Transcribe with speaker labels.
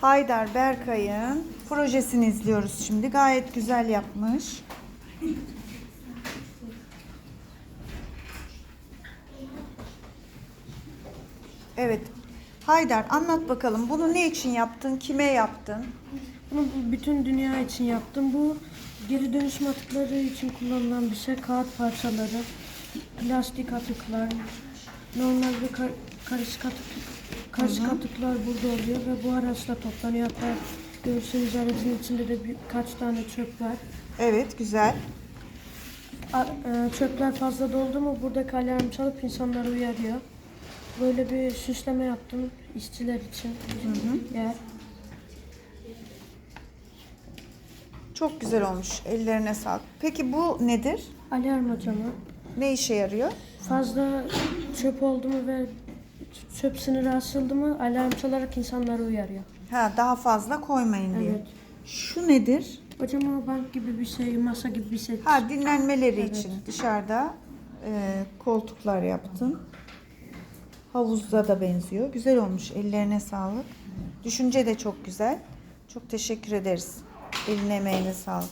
Speaker 1: Haydar Berkay'ın projesini izliyoruz şimdi. Gayet güzel yapmış. Evet. Haydar anlat bakalım. Bunu ne için yaptın? Kime yaptın?
Speaker 2: Bunu bu bütün dünya için yaptım. Bu geri dönüşüm atıkları için kullanılan bir şey. Kağıt parçaları, plastik atıklar, normal bir kar- karışık atık karışık atıklar burada oluyor ve bu araçla toplanıyor. Hatta görürseniz aracın içinde de birkaç tane çöp var.
Speaker 1: Evet güzel.
Speaker 2: A- e, çöpler fazla doldu mu buradaki alarm çalıp insanları uyarıyor. Böyle bir süsleme yaptım işçiler için. Yer.
Speaker 1: Çok güzel olmuş. Ellerine sağlık. Peki bu nedir?
Speaker 2: Alarm hocama.
Speaker 1: Ne işe yarıyor?
Speaker 2: Fazla çöp oldu mu ve çöp sınırı aşıldı mı alarm çalarak insanları uyarıyor.
Speaker 1: Ha daha fazla koymayın diye.
Speaker 2: Evet.
Speaker 1: Şu nedir?
Speaker 2: Hocam o bank gibi bir şey, masa gibi bir şey.
Speaker 1: Ha dinlenmeleri
Speaker 2: Evet.
Speaker 1: için dışarıda e, koltuklar yaptın. Havuzda da benziyor. Güzel olmuş. Ellerine sağlık. Düşünce de çok güzel. Çok teşekkür ederiz. Eline emeğine sağlık.